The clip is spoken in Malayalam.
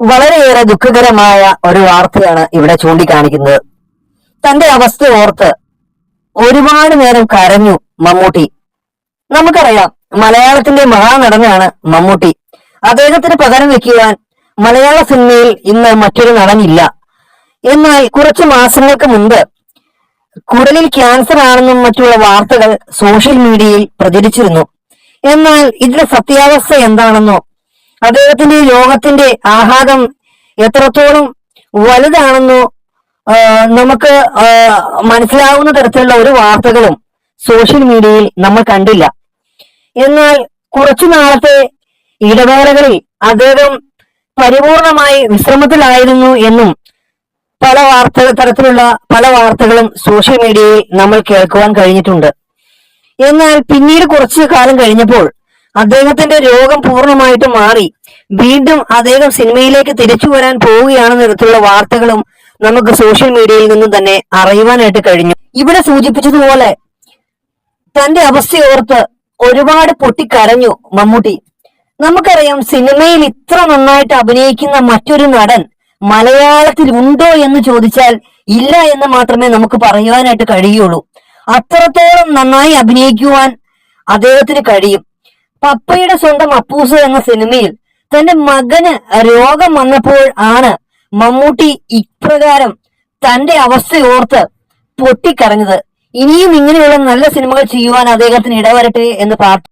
വളരെയേറെ ദുഃഖകരമായ ഒരു വാർത്തയാണ് ഇവിടെ ചൂണ്ടിക്കാണിക്കുന്നത്. തന്റെ അവസ്ഥ ഓർത്ത് ഒരുപാട് നേരം കരഞ്ഞു മമ്മൂട്ടി. നമുക്കറിയാം മലയാളത്തിന്റെ മഹാനടനാണ് മമ്മൂട്ടി. അദ്ദേഹത്തിന് പകരം വെക്കുവാൻ മലയാള സിനിമയിൽ ഇന്ന് മറ്റൊരു നടനില്ല. എന്നാൽ കുറച്ചു മാസങ്ങൾക്ക് മുൻപ് കുടലിൽ ക്യാൻസർ ആണെന്നും മറ്റുള്ള വാർത്തകൾ സോഷ്യൽ മീഡിയയിൽ പ്രചരിച്ചിരുന്നു. എന്നാൽ ഇതിന്റെ സത്യാവസ്ഥ എന്താണെന്നോ അദ്ദേഹത്തിന്റെ യോഗത്തിന്റെ ആഹ്ലാദം എത്രത്തോളം വലുതാണെന്നോ നമുക്ക് മനസ്സിലാവുന്ന തരത്തിലുള്ള ഒരു വാർത്തകളും സോഷ്യൽ മീഡിയയിൽ നമ്മൾ കണ്ടില്ല. എന്നാൽ കുറച്ചു നാളത്തെ ഇടവേളകളിൽ അദ്ദേഹം പരിപൂർണമായി വിശ്രമത്തിലായിരുന്നു എന്നും പല വാർത്ത തരത്തിലുള്ള പല വാർത്തകളും സോഷ്യൽ മീഡിയയിൽ നമ്മൾ കേൾക്കുവാൻ കഴിഞ്ഞിട്ടുണ്ട്. എന്നാൽ പിന്നീട് കുറച്ചു കാലം കഴിഞ്ഞപ്പോൾ അദ്ദേഹത്തിന്റെ രോഗം പൂർണമായിട്ട് മാറി. വീണ്ടും അദ്ദേഹം സിനിമയിലേക്ക് തിരിച്ചു വരാൻ പോവുകയാണെന്ന തരത്തിലുള്ള വാർത്തകളും നമുക്ക് സോഷ്യൽ മീഡിയയിൽ നിന്നും തന്നെ അറിയുവാനായിട്ട് കഴിഞ്ഞു. ഇവിടെ സൂചിപ്പിച്ചതുപോലെ തന്റെ അവസ്ഥയോർത്ത് ഒരുപാട് പൊട്ടിക്കരഞ്ഞു മമ്മൂട്ടി. നമുക്കറിയാം സിനിമയിൽ ഇത്ര നന്നായിട്ട് അഭിനയിക്കുന്ന മറ്റൊരു നടൻ മലയാളത്തിൽ ഉണ്ടോ എന്ന് ചോദിച്ചാൽ ഇല്ല എന്ന് മാത്രമേ നമുക്ക് പറയുവാനായിട്ട് കഴിയുള്ളൂ. അത്രത്തോളം നന്നായി അഭിനയിക്കുവാൻ അദ്ദേഹത്തിന് കഴിയും. പപ്പയുടെ സ്വന്തം അപ്പൂസ് എന്ന സിനിമയിൽ തന്റെ മകന് രോഗം വന്നപ്പോൾ ആണ് മമ്മൂട്ടി ഇപ്രകാരം തന്റെ അവസ്ഥ അവസ്ഥയോർത്ത് പൊട്ടിക്കരഞ്ഞത്. ഇനിയും ഇങ്ങനെയുള്ള നല്ല സിനിമകൾ ചെയ്യുവാൻ അദ്ദേഹത്തിന് ഇടവരട്ടെ എന്ന് പ്രാർത്ഥിക്കുന്നു